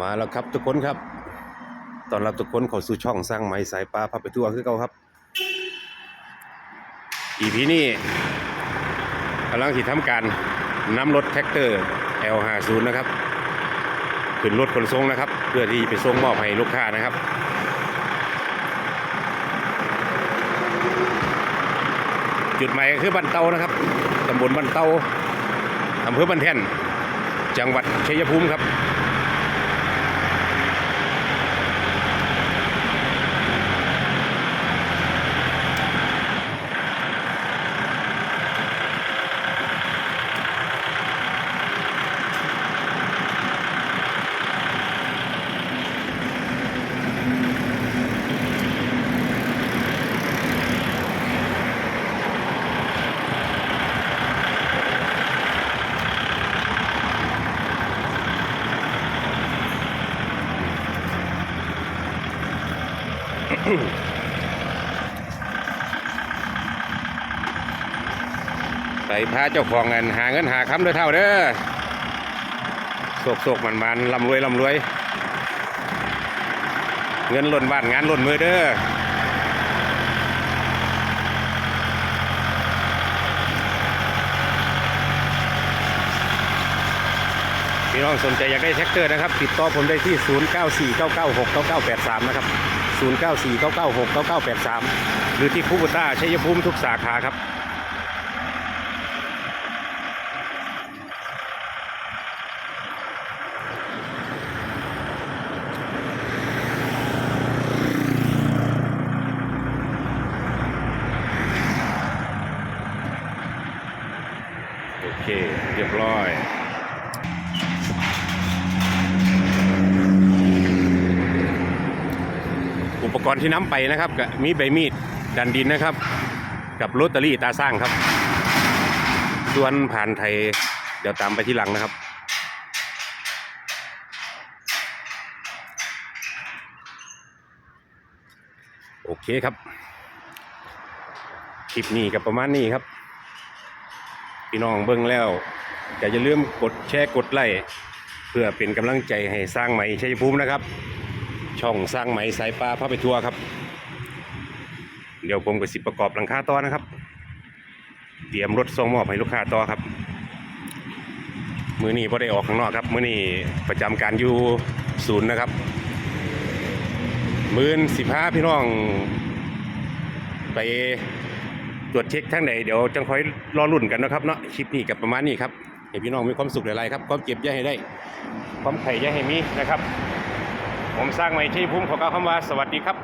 มาแล้วครับทุกคนครับตอนรับทุกคนเข้าสู่ช่องสร้างไม้สายปลาพาไปทั่วคือเก่าครับ อีพีนี้กำลังที่ทำการนำรถแท็กเตอร์ L50 นะครับ ขึ้นรถขนส่งนะครับ เพื่อที่ไปส่งมอบให้ลูกค้านะครับจุดหมายคือบันเตานะครับ ตำบลบันเตาอำเภอบันแท่น จังหวัดชัยภูมิครับ ไปพาเจ้าของเงินหาเงินหาคำด้อเท่าเด้อโศกโศกมันมันลำรวยลำรวย เงินหล่นบ้านงานหล่นมือเด้อพี่น้องสนใจอยากได้แท็กเตอร์นะครับ ติดต่อผมได้ที่ 0949969983 นะครับ 0949969983 หรือที่คูบุต้าชัยภูมิทุกสาขาครับโอเค เรียบร้อย อุปกรณ์ที่น้ำไปนะครับก็มีใบมีดดันดินนะครับ กับลอตเตอรี่ตาสร้างครับ ส่วนผ่านไทยเดี๋ยวตามไปที่หลังนะครับโอเคครับ คลิปนี้กับประมาณนี้ครับ พี่น้องเบิ่งแล้วก็อย่าลืมกดแชร์กดไลค์เพื่อเป็นกำลังใจให้สร้างไหม่ชัยภูมินะครับ ช่องสร้างไหมสายปลาพาไปทัวร์ครับ เดี๋ยวผมกับสิประกอบหลังคาต่อนะครับ เตรียมรถส่งมอบให้ลูกค้าต่อครับ มือนี้พอได้ออกข้างนอกครับ มือนี้ประจำการอยู่ศูนย์นะครับมือนสิบห้าพี่น้อง ไปตรวจเช็คทั้งไหนเดี๋ยวจังคอยรอรุ่นกันนะครับเนาะคลิปนี้กับประมาณนี้ครับให้พี่น้องมีความสุขหลายๆครับความเจ็บย่าให้ได้ ความไข่ย่าให้มีนะครับ ผมสร้างใหม่ที่พุ่มขอกล่าวคำว่าสวัสดีครับ